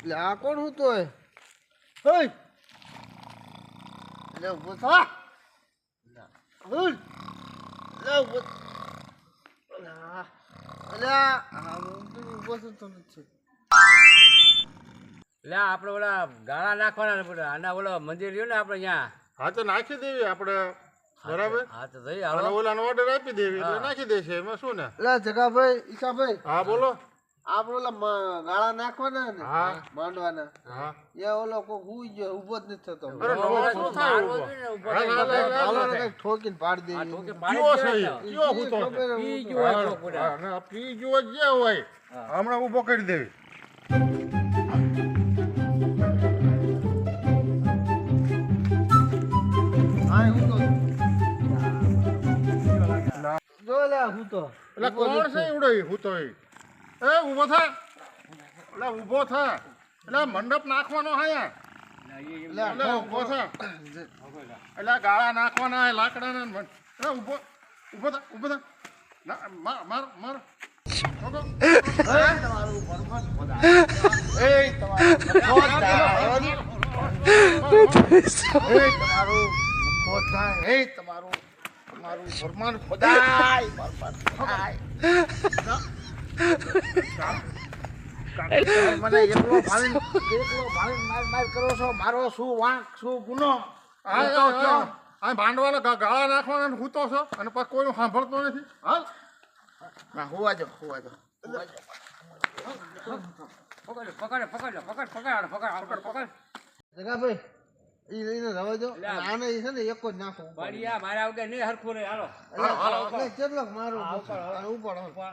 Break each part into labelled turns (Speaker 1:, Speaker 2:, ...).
Speaker 1: એટલે આ કોણ હું તો એટલે ઊભો થા. હઈ! એટલે ઊભો એટલે આ એટલે આ હું તો ઊભો થતો નથી.
Speaker 2: એટલે આપણે ઓલા ગાળા નાખવાના ને બધા. આના ઓલા મંદિર રહ્યું ને આપણે ત્યાં?
Speaker 3: હા તો નાખી દેવી આપણે. બરાબર?
Speaker 2: હા તો થઈ
Speaker 3: ઓલાનો ઓર્ડર આપી દેવી નાખી દેશે. એમાં શું ને?
Speaker 1: એટલે જગાભાઈ ઈશાભાઈ.
Speaker 3: હા બોલો.
Speaker 1: આપણે ઓલા ગાળા નાખવાના માંડવાના. ઊભો જ
Speaker 3: હોય હમણાં ઊભો કરી દેવી.
Speaker 1: જો લે હું. તો
Speaker 3: એટલે કોણ છે એવડો હું તો એ ઊભો થા. એટલે ઊભો થા. એટલે મંડપ નાખવાનો હા એટલે ઊભો થા. એટલે ગાળા નાખવાના લાકડાના એટલે ઊભો. ઊભો થા ઊભો થા. ના, માર માર. માર
Speaker 1: થાય. તમારું તમારું ફરમાન ખોદાય. ફરમાન ખોદાય. મને એકલો ભાવીને એકલો ભાવીને માર કરો છો મારો શું વાંક શું ગુનો
Speaker 3: આ ભાંડવાને ગાળા નાખવાના સૂતો છો અને પછી કોઈનું સાંભળતો નથી હાલ
Speaker 1: ના હોવા જો હોવા જો
Speaker 2: પકડ પકડ પકડ પકડ પકડ પકડ પકડ
Speaker 1: જગાભાઈ
Speaker 2: મારા વગર નહીં હરખું નહીં હાલો
Speaker 1: કેટલો મારું
Speaker 2: ઉપર
Speaker 1: ઉપર.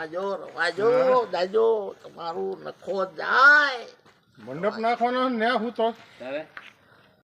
Speaker 4: રવાજો રવાજો દાજો તમારું નખો જાય.
Speaker 3: મંડપ નાખવાનો ને હું
Speaker 2: હવે